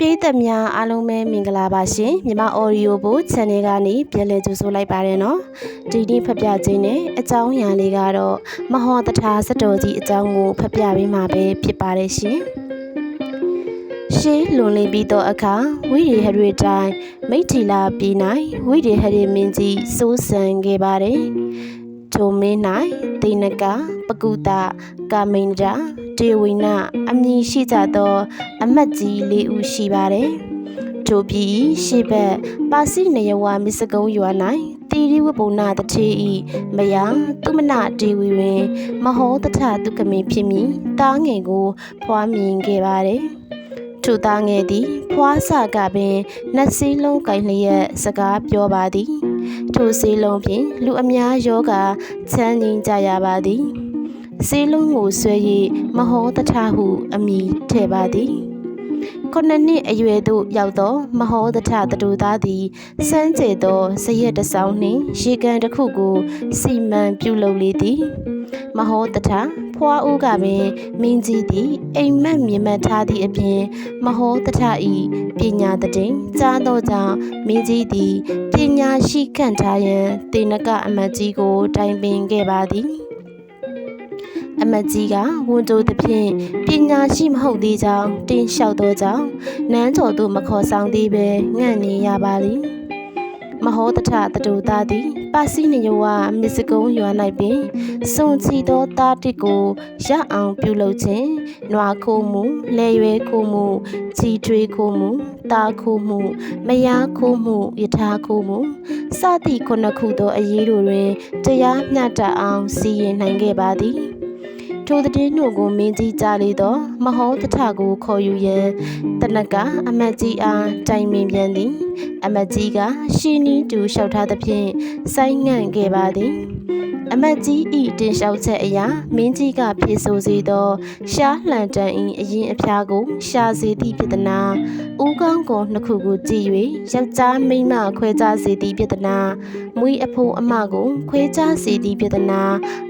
ပြည်သက်များအားလုံးပဲမင်္ဂလာပါရှင်မြမအော်ဒီယိုဘို channel ကနေပြန်လည်ကြိုဆိုလိုက်ပါတယ်နော်ဒီနေ့ဖတ်ပြခြင်းနဲ့အကြောင်းအရာလေးကတော့မဟောတထာစတော်ကြီးအကြောင်းကိုဖတ်ပြပေးမှာပဲဖြစ်ပါတယ်ရှင်ရှေးလွန်လင်းပြီးသောအခါဝိရိဟရေတိုင်းမိထီလာပြည်၌ဝိရိဟရေမင်းကြီးစိုးစံခဲ့ပါတယ် ထိုမင်း၌ဒေနကပကုတကာမိန်ဒာဒေဝိနအမည်ရှိကြသော အမတ်ကြီး၄ဦးရှိပါတယ်။ထိုပြည်ရှေ့ဘက်ပါစီနယဝမစ္စကုံရွာ၌တီရိဝပုဏ္ဏတထေဤမယသူမနဒေဝီတွင် မဟောတထဒုက္ခမေဖြစ်မည်တားငယ်ကို ဖွားမြင်ခဲ့ပါတယ်။ ထိုသားငယ်သည်ဖွားစကပင်နှက်စည်းလုံးကင်လျက်စကားပြောပါသည်။ထိုစည်းလုံးဖြင့်လူအများယောဂချမ်းငြိမ်းကြရပါသည်။စေးလုံးကိုဆွဲ၍မဟောတထဟုအမိထဲ့ပါသည်ခုနှစ်နှစ်အရွယ်သို့ရောက်သောမဟောတထတတူသားသည်စမ်းကြဲသောဇရက်တစောင်းနှင့်ရေကန်တစ်ခုကိုစီမံပြုလုပ်လေသည် မဟောတထ ဖွားဦးကပင်မင်းကြီးသည်အိမ်မက်မြင်မှတ်ထားသည့်အပြင်မဟောတထဤပညာတည်ကြားသောကြောင့်မင်းကြီးသည်ပညာရှိခန့်ထားရန်တေနကအမတ်ကြီးကိုတိုင်ပင်ခဲ့ပါသည်အမကြီးကဝန်တိုးသဖြင့်ပညာရှိမဟုတ်သေးကြောင်းတင်းလျှောက်သောကြောင့်နန်းတော်သို့မခေါ်ဆောင်သေးပဲငန့်နေရပါလိ မဟောတထတတူသားသည်ပါစီနယဝမစ္စကုံရွာ၌ပင်စုံချီသောသားတစ်ကိုရအောင်ပြုလုပ်ခြင်းနွားခိုးမှုလဲရွဲခိုးမှုချီထွေးခိုးမှုတာခိုးမှုမယားခိုးမှုယထာခိုးမှုစသည့်ခုနှစ်ခုသောအရေးတို့တွင်တရားမျှတအောင်စီရင်နိုင်ခဲ့ပါသည် ထိုတည်င်းတို့ကိုမင်းကြီးကြားလေတော့မဟောတထကိုခေါ်ယူရန်တနကအမတ်ကြီးအားတိုင်ပင်ပြန်သည် အမတ်ကြီးကရှင်းနီးတူလျှောက်ထားသဖြင့်ဆိုင်းငံ့ခဲ့ပါသည်အမတ်ကြီးဤတင်လျှောက်ချက်အရာမင်းကြီးကဖြေဆိုစေသော ရှားလှန်တန်ဤအရင်အဖျားကို ရှာစေသည့်ပြဒနာဦးကောင်းကိုနှစ်ခုကိုကြည့်၍ယောက်ျားမိန်းမခွဲခြားစေသည့်ပြဒနာမွေးအဖိုးအမကိုခွဲခြားစေသည့်ပြဒနာ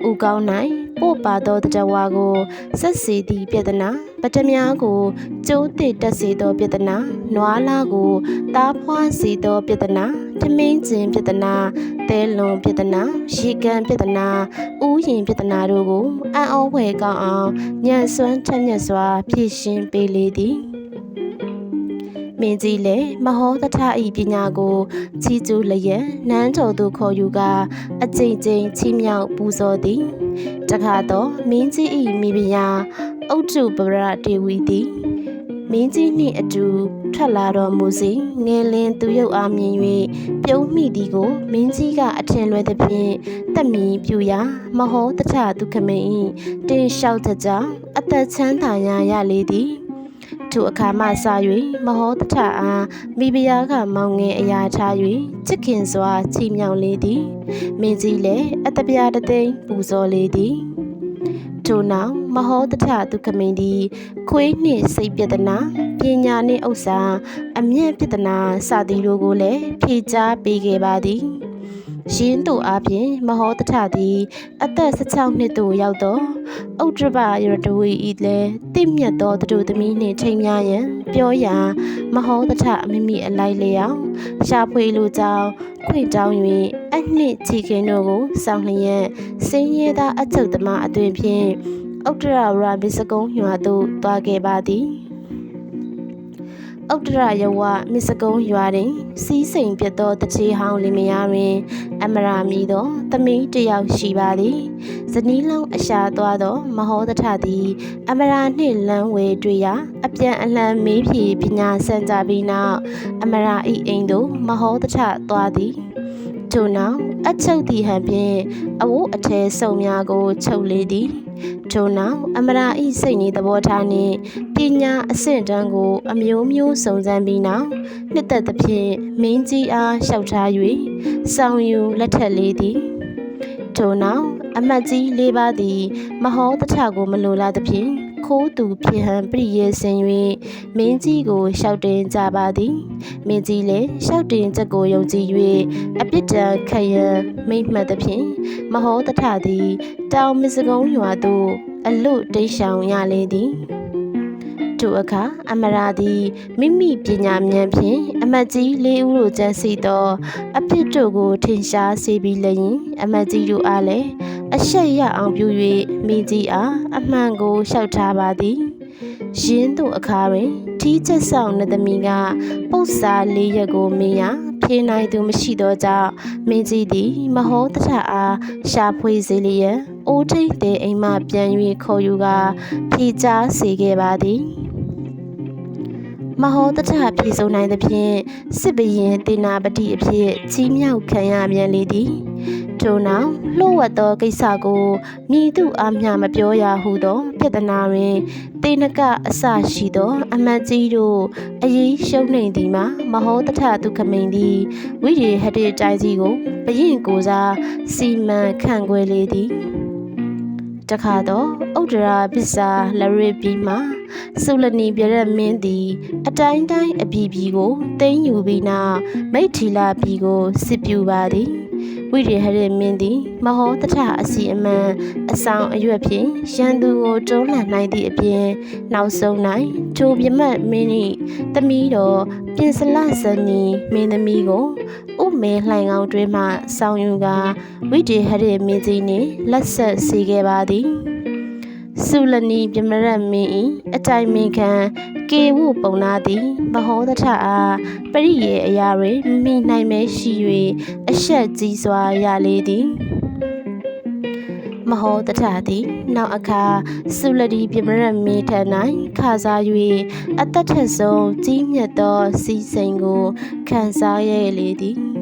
ဦးကောင်း၌ ပို့ပါသောတတဝါကိုဆက်စီသည့်ပြဒနာပတမြားကိုကျိုးတည်တက်စေသောပြဒနာနွားလာကိုတားဖွားစေသောပြဒနာထမင်းကျင်ပြဒနာသဲလွန်ပြဒနာရေကန်ပြဒနာဥယင်ပြဒနာတို့ကိုအံ့ဩဖွယ်ကောင်းအောင်ညံ့စွမ်းထက်မြက်စွာဖြည့်ရှင်းပေးလေသည် မင်းကြီးလည်းမဟောတထဤပညာကိုချီးကျူးလျက်နန်းတော်သို့ခေါ်ယူကာအကြိမ်ကြိမ်ချီးမြှောက်ပူဇော်သည်တခါတော့မင်းကြီးဤမိဖုရားအုတ်တုပရတေဝီသည်မင်းကြီးနှင့်အတူထွက်လာတော်မူစီငယ်လင်းသူရုပ်အားမြင်၍ပြုံးမိသည်ကိုမင်းကြီးကအထင်လွဲသဖြင့်တက်မီပြူရာမဟောတထဒုက္ခမင်း၏တင်လျှောက်တဲ့ကြောင့်အသက်ချမ်းသာရာရလေသည် ထိုအခါမှစ၍မဟောတထအားမိဖုရားကမောင်ငယ်အရာထား၍ချစ်ခင်စွာချီမြောင်လေသည်မင်းကြီးလည်းအတပြားတသိမ့်ပူဇော်လေသည်ထို့နောက်မဟောတထဒုက္ခမင်းသည်ခွေးနှင့်စိတ်ပြဒနာပညာနှင့်ဥစ္စာအမျက်ပြဒနာစသည်တို့ကိုလည်းဖြေကြားပေးခဲ့ပါသည် ရင်းတို့အားဖြင့်မဟောတထသည်အသက်16နှစ်သို့ရောက်သောဥဒ္ဓဘရတဝီဤလည်းတင့်မြတ်သောသူတို့သမီးနှင့်ထိမ်းများရန်ပြောရာမဟောတထအမိမိအလိုက်လျောက်ရှာဖွေလိုကြောင်းခွင့်တောင်း၍အနှစ်ချီခင်တို့ကိုစောင့်လျက်စင်းရဲသားအချုပ်သမားအသွင်ဖြင့်ဥဒ္ဒရဝရမစ္စကုံရွာသို့တွားခဲ့ပါသည် ဥတ္တရယဝမစ္စကုံရွာတွင် စီးစိမ်ပြတ်သောတချေဟောင်းလင်မယားတွင် အမရာမီသောသမီးတစ်ယောက်ရှိပါသည်ဇနီးလုံးအရှာသွားသော မဟောတထသည် အမရာနှင့်လမ်းဝဲတွေ့ရာအပြန်အလှန်မေးဖြေပညာစံကြပြီးနောက်အမရာဤအိမ်သို့မဟောတထသွားသည်ထို့နောက်အချုပ်သည်ဟန်ဖြင့်အဝတ်အထည်စုံများကိုချုပ်လေသည် ထို့နောက်အမရာဤစိတ်နေသဘောထားနှင့်ပညာအဆင့်တန်းကို အမျိုးမျိုးစုံစမ်းပြီးနောက်နှစ်သက်သဖြင့်မင်းကြီးအားလျှောက်ထား၍ဆောင်ယူလက်ထက်လေးသည်ထို့နောက်အမတ်ကြီးလေးပါးသည် မဟောတထကိုမလိုလားသဖြင့် ခိုးသူဖြစ်ဟန်ပြည့်ရဲစင်၍မင်းကြီးကိုရှောက်တင်ကြပါသည်မင်းကြီးလည်းရှောက်တင်ချက်ကိုယုံကြည်၍အပြစ်ဒဏ်ခရံမိတ်မှတ်သဖြင့်မဟောတထသည်တောင်မစ္စကုံရွာသို့အလွတ်တိတ်ဆောင်ရလေသည်ထိုအခါအမရာသည်မိမိပညာဉာဏ်ဖြင့်အမတ်ကြီးလေးဦးတို့ကျန်းစီသော အပြစ်တို့ကိုထင်ရှားစေပြီးလျင်အမတ်ကြီးတို့အားလည်း အရှက်ရအောင်ပြု၍မိကြီးအားအမှန်ကိုလျှောက်ထားပါသည်ရင်းတို့အခါတွင်ထီးချက်ဆောင်နသမီးကပု္ပ္ပစာလေးရက်ကိုမင်းရဖြေနိုင်သူမရှိသောကြောင့်မင်းကြီးသည်မဟောတထအားရှာဖွေစေလျက်အိုးထိတ်တဲ့အိမ်မှပြန်၍ခေါ်ယူကာဖြေချစေခဲ့ပါသည်မဟောတထပြေဆုံးနိုင်သဖြင့်စစ်ဘရင်တေနာပတိအဖြစ်ကြီးမြောက်ခံရပြန်လေသည် ထို့နောက်လှုပ်ဝက်သောကိစ္စကိုမိသူအားမျှမပြောရဟုသောပြဿနာတွင်တေနကအစရှိသော အမတ်ကြီးတို့အရေးရှုံးနေသည်မှာမဟောတထသူခမိန်သည်ဝိရေဟတိတိုင်းကြီးကိုဘရင်ကိုစားစီမံခန့်ခွဲလေသည်တခါတော့ဥဒရာပစ္စာလရစ်ပြီးမှစုလနီပြရက်မင်းသည် အတိုင်းတိုင်းအပြည်ပြည်ကိုတင်းယူပြီးနောက်မိတ်ထီလာပြည်ကိုစစ်ပြူပါသည် ဝိရိဟရမင်းသည် မဟောတထအစီအမံအဆောင်အရွက်ဖြင့်ရန်သူကိုတွန်းလှန်နိုင်သည့်အပြင်နောက်ဆုံး၌ထိုပြမတ်မင်း၏တမီးတော်ပြင်စလဇနီမင်းသမီးကိုဥမေလှိုင်ကောင်းတွင်မှဆောင်းယူကာဝိတေဟရမင်းကြီးနှင့်လက်ဆက်စေခဲ့ပါသည် စုလနီပြမရတ်မင်းဤအတိုင်မင်ခံကေဝုပုံနာသည်မဟောတထအားပရိယေအရာတွင်မိနိုင်မဲရှိ၍အဆက်ကြီးစွာရလေသည်မဟောတထသည်နောက်အခါစုလတီပြမရတ်မင်းထံ၌ခါစား၍အသက်ထက်ဆုံးကြီးမြတ်သောစီစိန်ကိုခံစားရလေသည်